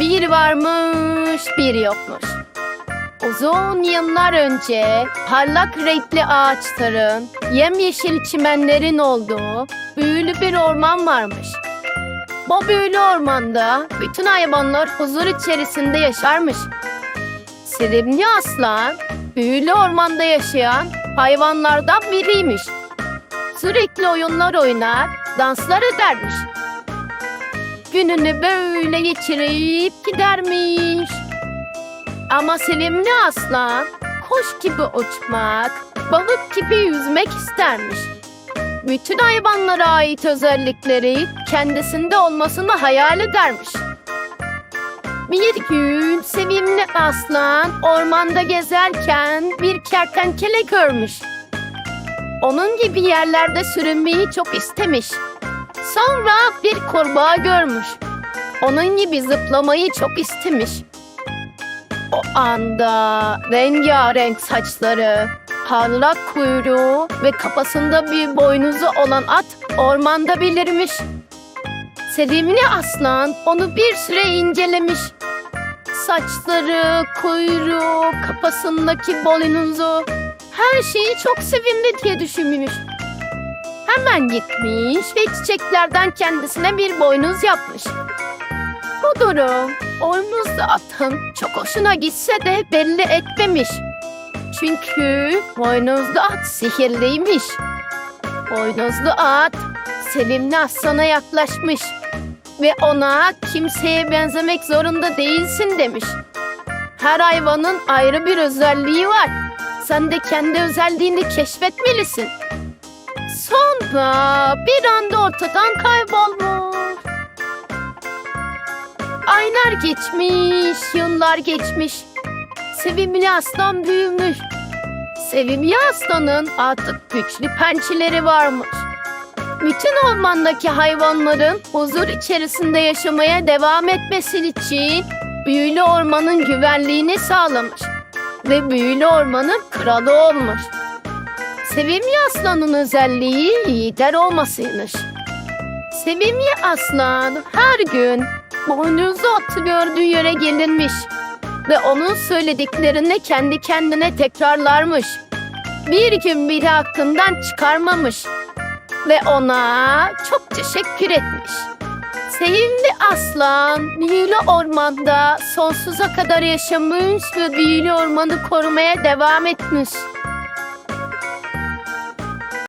Bir varmış, bir yokmuş. Uzun yıllar önce parlak renkli ağaçların, yemyeşil çimenlerin olduğu büyülü bir orman varmış. Bu büyülü ormanda bütün hayvanlar huzur içerisinde yaşarmış. Sevimli aslan, büyülü ormanda yaşayan hayvanlardan biriymiş. Sürekli oyunlar oynar, danslar edermiş. Gününü böyle geçirip gidermiş. Ama sevimli aslan kuş gibi uçmak, balık gibi yüzmek istermiş. Bütün hayvanlara ait özellikleri kendisinde olmasını hayal edermiş. Bir gün sevimli aslan ormanda gezerken bir kertenkele görmüş. Onun gibi yerlerde sürünmeyi çok istemiş. Sonra bir kurbağa görmüş. Onun gibi zıplamayı çok istemiş. O anda rengarenk saçları, parlak kuyruğu ve kafasında bir boynuzu olan at ormanda belirmiş. Sevimli aslan onu bir süre incelemiş. Saçları, kuyruğu, kafasındaki boynuzu her şeyi çok sevimli diye düşünmüş. Hemen gitmiş ve çiçeklerden kendisine bir boynuz yapmış. Bu durum boynuzlu atın çok hoşuna gitse de belli etmemiş. Çünkü boynuzlu at sihirliymiş. Boynuzlu at sevimli aslana yaklaşmış ve ona kimseye benzemek zorunda değilsin demiş. Her hayvanın ayrı bir özelliği var. Sen de kendi özelliğini keşfetmelisin. Sonra bir anda ortadan kaybolmuş. Aylar geçmiş, yıllar geçmiş. Sevimli aslan büyümüş. Sevimli aslanın artık güçlü pençeleri varmış. Bütün ormandaki hayvanların huzur içerisinde yaşamaya devam etmesi için büyülü ormanın güvenliğini sağlamış ve büyülü ormanın kralı olmuş. Sevimli aslanın özelliği lider olmasıymış. Sevimli aslan her gün boynuzlu atı gördüğü yere gelirmiş ve onun söylediklerini kendi kendine tekrarlarmış. Bir gün biri aklından çıkarmamış ve ona çok teşekkür etmiş. Sevimli aslan büyülü ormanda sonsuza kadar yaşamış ve büyülü ormanı korumaya devam etmiş.